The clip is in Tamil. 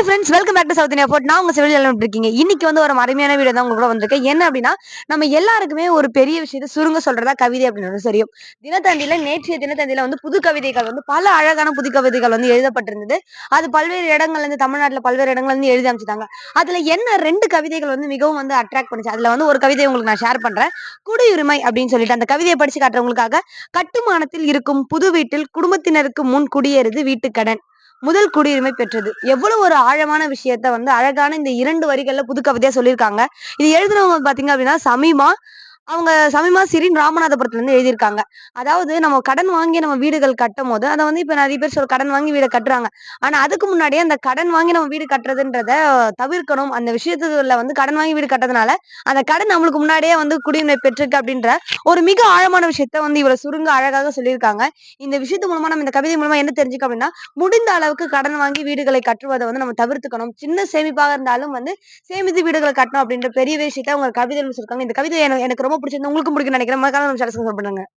Hi friends welcome back to south India boat நான் உங்க சிவில் எல்லாம் இருக்கீங்க? இன்னைக்கு வந்து ஒரு அருமையான வீடியோ தான் உங்க கூட வந்திருக்கேன். என்ன அப்படின்னா நம்ம எல்லாருக்குமே ஒரு பெரிய விஷயத்தை சுருங்க சொல்றதா கவிதை அப்படின்றது தெரியும். தினத்தந்தியில நேற்றைய தினத்தந்தியில வந்து புது கவிதைகள் வந்து பல அழகான புது கவிதைகள் வந்து எழுதப்பட்டிருந்தது. அது பல்வேறு இடங்கள்ல இருந்து தமிழ்நாட்டுல பல்வேறு இடங்கள்ல இருந்து எழுதி அமைச்சிட்டாங்க. அதுல என்ன ரெண்டு கவிதைகள் வந்து மிகவும் வந்து அட்ராக்ட் பண்ணுச்சு? அதுல வந்து ஒரு கவிதை உங்களுக்கு நான் ஷேர் பண்றேன். குடியுரிமை அப்படின்னு சொல்லிட்டு அந்த கவிதையை படிச்சு காட்டுறவங்களுக்காக கட்டுமானத்தில் இருக்கும் புது வீட்டில் குடும்பத்தினருக்கு முன் குடியேறுது வீட்டுக்கடன். முதல் குடியுரிமை பெற்றது. எவ்வளவு ஒரு ஆழமான விஷயத்த வந்து அழகான இந்த இரண்டு வரிகள்ல புதுக்கவிதையா சொல்லியிருக்காங்க. இது எழுதுனவங்க பாத்தீங்க அப்படின்னா சமீமா அவங்க சமீமா சிறின் ராமநாதபுரத்துல இருந்து எழுதியிருக்காங்க. அதாவது நம்ம கடன் வாங்கி நம்ம வீடுகள் கட்டும் போது அதை வந்து இப்ப நிறைய பேர் சொல் கடன் வாங்கி வீடை கட்டுறாங்க. ஆனா அதுக்கு முன்னாடியே அந்த கடன் வாங்கி நம்ம வீடு கட்டுறதுன்றத தவிர்க்கணும். அந்த விஷயத்துல வந்து கடன் வாங்கி வீடு கட்டுறதுனால அந்த கடன் நம்மளுக்கு முன்னாடியே வந்து குடியுரிமை பெற்றிருக்கு அப்படின்ற ஒரு மிக ஆழமான விஷயத்த வந்து இவ்வளவு சுருங்க அழகாக சொல்லியிருக்காங்க. இந்த விஷயத்து மூலமா நம்ம இந்த கவிதை மூலமா என்ன தெரிஞ்சுக்க அப்படின்னா முடிந்த அளவுக்கு கடன் வாங்கி வீடுகளை கட்டுவதை வந்து நம்ம தவிர்த்துக்கணும். சின்ன சேமிப்பாக இருந்தாலும் வந்து சேமித்து வீடுகளை கட்டணும் அப்படின்ற பெரிய விஷயத்த அவங்க கவிதை சொல்லிருக்காங்க இந்த கவிதை எனக்கு எனக்கு ரொம்ப பிடிச்சிருந்தா உங்களுக்கும் பிடிக்கும் நினைக்கிறேன். மறக்காம நம்ம சேனல் பண்ணுங்க.